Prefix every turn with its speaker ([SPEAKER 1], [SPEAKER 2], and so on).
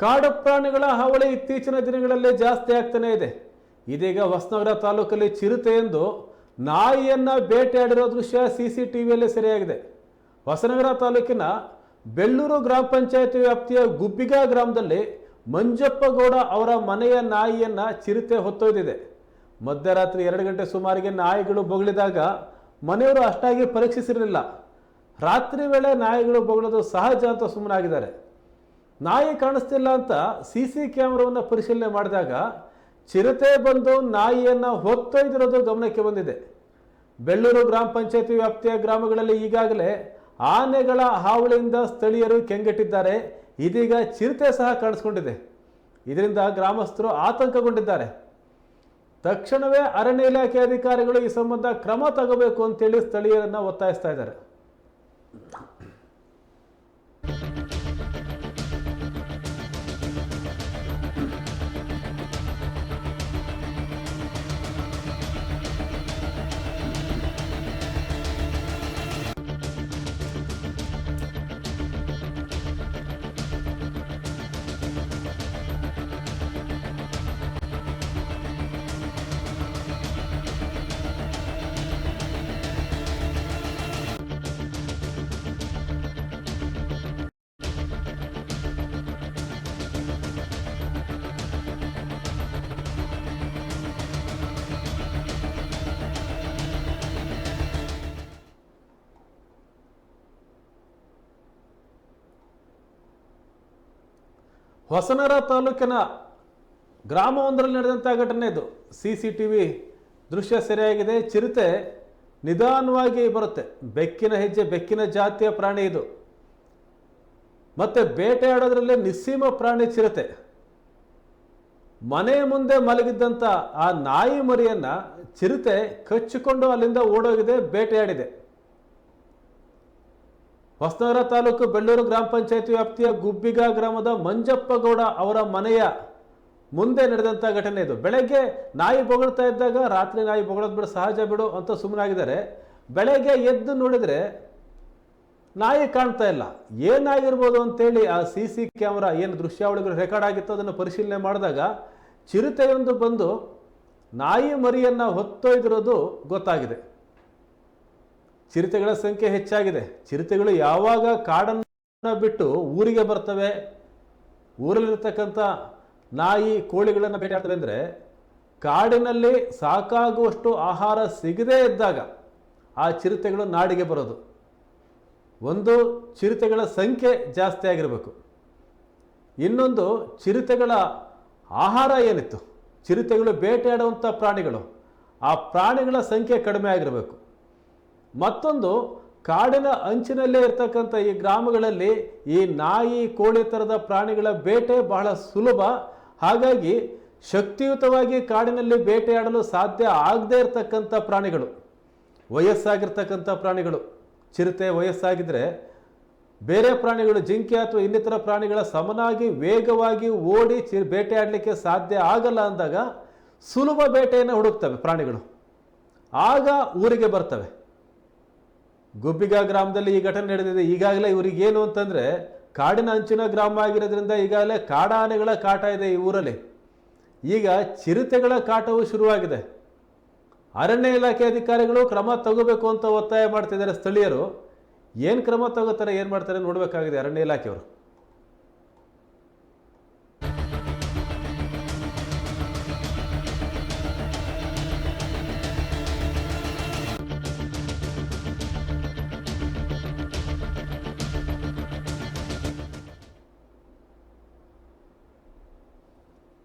[SPEAKER 1] ಕಾಡು ಪ್ರಾಣಿಗಳ ಹಾವಳಿ ಇತ್ತೀಚಿನ ದಿನಗಳಲ್ಲಿ ಜಾಸ್ತಿ ಆಗ್ತಾನೆ ಇದೆ. ಇದೀಗ ಹೊಸನಗರ ತಾಲೂಕಲ್ಲಿ ಚಿರತೆ ಎಂದು ನಾಯಿಯನ್ನ ಬೇಟೆಯಾಡಿರೋ ದೃಶ್ಯ ಸಿ ಸಿ ಟಿ ವಿಯಲ್ಲಿ ಸೆರೆಯಾಗಿದೆ. ಹೊಸನಗರ ತಾಲೂಕಿನ ಬೆಳ್ಳೂರು ಗ್ರಾಮ ಪಂಚಾಯತಿ ವ್ಯಾಪ್ತಿಯ ಗುಬ್ಬಿಗಾ ಗ್ರಾಮದಲ್ಲಿ ಮಂಜಪ್ಪಗೌಡ ಅವರ ಮನೆಯ ನಾಯಿಯನ್ನು ಚಿರತೆ ಹೊತ್ತೊಯ್ದಿದೆ. ಮಧ್ಯರಾತ್ರಿ ಎರಡು ಗಂಟೆ ಸುಮಾರಿಗೆ ನಾಯಿಗಳು ಬೊಗಳಿದಾಗ ಮನೆಯವರು ಅಷ್ಟಾಗಿ ಪರೀಕ್ಷಿಸಿರಲಿಲ್ಲ. ರಾತ್ರಿ ವೇಳೆ ನಾಯಿಗಳು ಬೊಗಳೋದು ಸಹಜ ಅಂತ ಸುಮ್ಮನಾಗಿದ್ದಾರೆ. ನಾಯಿ ಕಾಣಿಸ್ತಿಲ್ಲ ಅಂತ ಸಿ ಸಿ ಕ್ಯಾಮ್ರಾವನ್ನು ಪರಿಶೀಲನೆ ಮಾಡಿದಾಗ ಚಿರತೆ ಬಂದು ನಾಯಿಯನ್ನು ಹೊತ್ತೊಯ್ದಿರೋದು ಗಮನಕ್ಕೆ ಬಂದಿದೆ. ಬೆಳ್ಳೂರು ಗ್ರಾಮ ಪಂಚಾಯತಿ ವ್ಯಾಪ್ತಿಯ ಗ್ರಾಮಗಳಲ್ಲಿ ಈಗಾಗಲೇ ಆನೆಗಳ ಹಾವಳಿಯಿಂದ ಸ್ಥಳೀಯರು ಕೆಂಗೆಟ್ಟಿದ್ದಾರೆ. ಇದೀಗ ಚಿರತೆ ಸಹ ಕಾಣಿಸ್ಕೊಂಡಿದೆ. ಇದರಿಂದ ಗ್ರಾಮಸ್ಥರು ಆತಂಕಗೊಂಡಿದ್ದಾರೆ. ತಕ್ಷಣವೇ ಅರಣ್ಯ ಇಲಾಖೆ ಅಧಿಕಾರಿಗಳು ಈ ಸಂಬಂಧ ಕ್ರಮ ತಗೋಬೇಕು ಅಂತೇಳಿ ಸ್ಥಳೀಯರನ್ನು ಒತ್ತಾಯಿಸ್ತಾ ಇದ್ದಾರೆ. ಹೊಸನಗರ ತಾಲೂಕಿನ ಗ್ರಾಮವೊಂದರಲ್ಲಿ ನಡೆದಂಥ ಘಟನೆ ಇದು. ಸಿ ಸಿ ಟಿ ವಿ ದೃಶ್ಯ ಸೆರೆಯಾಗಿದೆ. ಚಿರತೆ ನಿಧಾನವಾಗಿ ಬರುತ್ತೆ. ಬೆಕ್ಕಿನ ಹೆಜ್ಜೆ, ಬೆಕ್ಕಿನ ಜಾತಿಯ ಪ್ರಾಣಿ ಇದು. ಮತ್ತೆ ಬೇಟೆಯಾಡೋದ್ರಲ್ಲೇ ನಿಸ್ಸೀಮ ಪ್ರಾಣಿ ಚಿರತೆ. ಮನೆಯ ಮುಂದೆ ಮಲಗಿದ್ದಂಥ ಆ ನಾಯಿ ಮರಿಯನ್ನ ಚಿರತೆ ಕಚ್ಚಿಕೊಂಡು ಅಲ್ಲಿಂದ ಓಡೋಗಿದೆ, ಬೇಟೆಯಾಡಿದೆ. ಹೊಸನಗರ ತಾಲೂಕು ಬೆಳ್ಳೂರು ಗ್ರಾಮ ಪಂಚಾಯತಿ ವ್ಯಾಪ್ತಿಯ ಗುಬ್ಬಿಗ ಗ್ರಾಮದ ಮಂಜಪ್ಪಗೌಡ ಅವರ ಮನೆಯ ಮುಂದೆ ನಡೆದಂಥ ಘಟನೆ ಇದು. ಬೆಳಗ್ಗೆ ನಾಯಿ ಬೊಗಳ್ತಾ ಇದ್ದಾಗ ರಾತ್ರಿ ನಾಯಿ ಬೊಗಳದ್ ಬಿಡು, ಸಹಜ ಬಿಡು ಅಂತ ಸುಮ್ಮನಾಗಿದ್ದಾರೆ. ಬೆಳಗ್ಗೆ ಎದ್ದು ನೋಡಿದರೆ ನಾಯಿ ಕಾಣ್ತಾ ಇಲ್ಲ. ಏನಾಗಿರ್ಬೋದು ಅಂತೇಳಿ ಆ ಸಿ ಸಿ ಕ್ಯಾಮ್ರಾ ಏನು ದೃಶ್ಯಾವಳಿಗಳು ರೆಕಾರ್ಡ್ ಆಗಿತ್ತು ಅದನ್ನು ಪರಿಶೀಲನೆ ಮಾಡಿದಾಗ ಚಿರತೆಯೊಂದು ಬಂದು ನಾಯಿ ಮರಿಯನ್ನು ಹೊತ್ತೊಯ್ದಿರೋದು ಗೊತ್ತಾಗಿದೆ. ಚಿರತೆಗಳ ಸಂಖ್ಯೆ ಹೆಚ್ಚಾಗಿದೆ. ಚಿರತೆಗಳು ಯಾವಾಗ ಕಾಡನ್ನು ಬಿಟ್ಟು ಊರಿಗೆ ಬರ್ತವೆ? ಊರಲ್ಲಿರ್ತಕ್ಕಂಥ ನಾಯಿ ಕೋಳಿಗಳನ್ನು ಬೇಟೆಯಾಡ್ತವೆ ಅಂದರೆ ಕಾಡಿನಲ್ಲಿ ಸಾಕಾಗುವಷ್ಟು ಆಹಾರ ಸಿಗದೇ ಇದ್ದಾಗ ಆ ಚಿರತೆಗಳು ನಾಡಿಗೆ ಬರೋದು. ಒಂದು, ಚಿರತೆಗಳ ಸಂಖ್ಯೆ ಜಾಸ್ತಿ ಆಗಿರಬೇಕು. ಇನ್ನೊಂದು, ಚಿರತೆಗಳ ಆಹಾರ ಏನಿತ್ತು? ಚಿರತೆಗಳು ಬೇಟೆಯಾಡುವಂಥ ಪ್ರಾಣಿಗಳು. ಆ ಪ್ರಾಣಿಗಳ ಸಂಖ್ಯೆ ಕಡಿಮೆ ಆಗಿರಬೇಕು. ಮತ್ತೊಂದು, ಕಾಡಿನ ಅಂಚಿನಲ್ಲೇ ಇರ್ತಕ್ಕಂಥ ಈ ಗ್ರಾಮಗಳಲ್ಲಿ ಈ ನಾಯಿ ಕೋಳಿ ಥರದ ಪ್ರಾಣಿಗಳ ಬೇಟೆ ಬಹಳ ಸುಲಭ. ಹಾಗಾಗಿ ಶಕ್ತಿಯುತವಾಗಿ ಕಾಡಿನಲ್ಲಿ ಬೇಟೆಯಾಡಲು ಸಾಧ್ಯ ಆಗದೇ ಇರತಕ್ಕಂಥ ಪ್ರಾಣಿಗಳು, ವಯಸ್ಸಾಗಿರ್ತಕ್ಕಂಥ ಪ್ರಾಣಿಗಳು. ಚಿರತೆ ವಯಸ್ಸಾಗಿದ್ದರೆ ಬೇರೆ ಪ್ರಾಣಿಗಳು, ಜಿಂಕೆ ಅಥವಾ ಇನ್ನಿತರ ಪ್ರಾಣಿಗಳ ಸಮನಾಗಿ ವೇಗವಾಗಿ ಓಡಿ ಚಿ ಬೇಟೆಯಾಡಲಿಕ್ಕೆ ಸಾಧ್ಯ ಆಗಲ್ಲ ಅಂದಾಗ ಸುಲಭ ಬೇಟೆಯನ್ನು ಹುಡುಕ್ತವೆ ಪ್ರಾಣಿಗಳು. ಆಗ ಊರಿಗೆ ಬರ್ತವೆ. ಗುಬ್ಬಿಗಾ ಗ್ರಾಮದಲ್ಲಿ ಈ ಘಟನೆ ನಡೆದಿದೆ. ಈಗಾಗಲೇ ಇವರಿಗೆ ಏನು ಅಂತಂದರೆ, ಕಾಡಿನ ಅಂಚಿನ ಗ್ರಾಮ ಆಗಿರೋದ್ರಿಂದ ಈಗಾಗಲೇ ಕಾಡಾನೆಗಳ ಕಾಟ ಇದೆ ಈ ಊರಲ್ಲಿ. ಈಗ ಚಿರತೆಗಳ ಕಾಟವು ಶುರುವಾಗಿದೆ. ಅರಣ್ಯ ಇಲಾಖೆ ಅಧಿಕಾರಿಗಳು ಕ್ರಮ ತಗೋಬೇಕು ಅಂತ ಒತ್ತಾಯ ಮಾಡ್ತಿದ್ದಾರೆ ಸ್ಥಳೀಯರು. ಏನು ಕ್ರಮ ತಗೋತಾರೆ, ಏನು ಮಾಡ್ತಾರೆ ನೋಡಬೇಕಾಗಿದೆ ಅರಣ್ಯ ಇಲಾಖೆಯವರು.